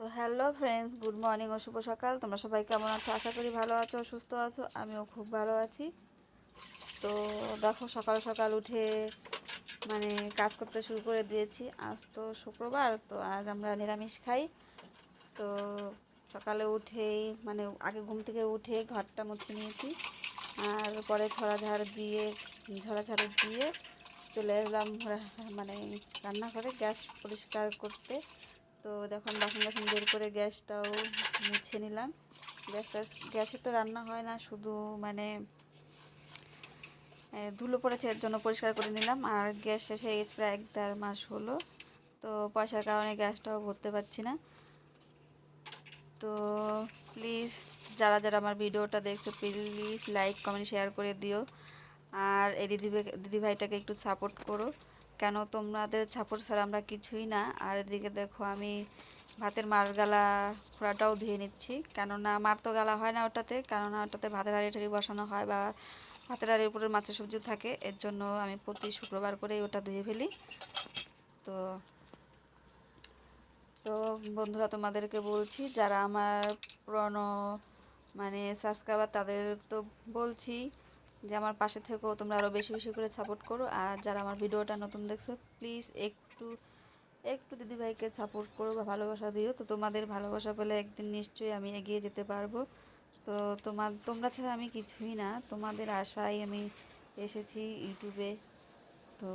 তো hello friends good morning ও শুভ সকাল। তোমরা সবাই কেমন আছো? আশা করি ভালো আছো, সুস্থ আছো। আমিও খুব ভালো আছি। তো দেখো, সকাল সকাল উঠে মানে কাজ করতে শুরু করে দিয়েছি। আজ তো শুক্রবার, তো আজ আমরা নিরামিষ খাই। তো সকালে উঠেই মানে আগে ঘুম থেকে উঠে ঘরটা মুছে নিয়েছি। আর পরে ছড়া ঝাড় দিয়ে, ঝরা ঝাড়ু দিয়ে চলে এলাম মানে রান্নাঘরে গ্যাস পরিষ্কার করতে। তো দেখুন, বাসন বাসন বের করে গ্যাসটাও মুছে নিলাম। গ্যাসটা গ্যাসে তো রান্না হয় না, শুধু মানে ধুলো পড়েছে এর জন্য পরিষ্কার করে নিলাম। আর গ্যাস শেষ গেছে প্রায় এক দেড় মাস হলো। তো পয়সার কারণে গ্যাসটাও ভরতে পারছি না। তো প্লিজ যারা যারা আমার ভিডিওটা দেখছ প্লিজ লাইক কমেন্ট শেয়ার করে দিও। আর এই দিদি দিদিভাইটাকে একটু সাপোর্ট করো। কেন তোমাদের সাপোর্ট ছাড়া আমরা কিছুই না? আর এদিকে দেখো আমি ভাতের মার গালা খোড়াটাও ধুয়ে নিচ্ছি। কেননা মার তো গালা হয় না ওটাতে, কেননা ওটাতে ভাতের হাঁড়ি টাড়ি বসানো হয় বা ভাতের হাড়ির উপরে মাছের সবজি থাকে। এর জন্য আমি প্রতি শুক্রবার করেই ওটা ধুয়ে ফেলি। তো তো বন্ধুরা, তোমাদেরকে বলছি, যারা আমার পুরনো মানে সাবস্ক্রাইবার তাদের তো বলছি যে আমার পাশে থেকেও তোমরা আরও বেশি বেশি করে সাপোর্ট করো। আর যারা আমার ভিডিওটা নতুন দেখছ প্লিজ একটু একটু দিদিভাইকে সাপোর্ট করো বা ভালোবাসা দিও। তো তোমাদের ভালোবাসা পেলে একদিন নিশ্চয়ই আমি এগিয়ে যেতে পারব। তো তোমার তোমরা ছাড়া আমি কিছুই না। তোমাদের আশায় আমি এসেছি ইউটিউবে তো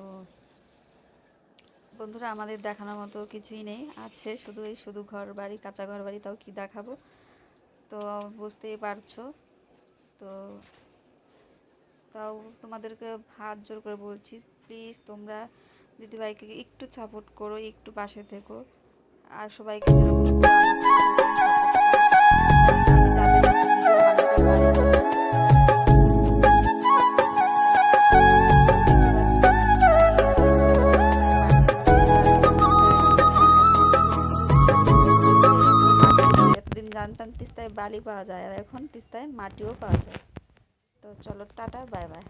বন্ধুরা, আমাদের দেখানোর মতো কিছুই নেই। আছে শুধু এই শুধু ঘর বাড়ি, কাঁচা ঘর বাড়ি, তাও কি দেখাবো? তো বুঝতেই পারছ। তো তাও তোমাদেরকে হাত জোর করে বলছি প্লিজ তোমরা দিদিভাইকে একটু সাপোর্ট করো, একটু পাশে থেকো। আর সবাইকে জানতাম তিস্তায় বালি পাওয়া যায় আর এখন তিস্তায় মাটিও পাওয়া যায়। তো চলো টাটা বাই বাই।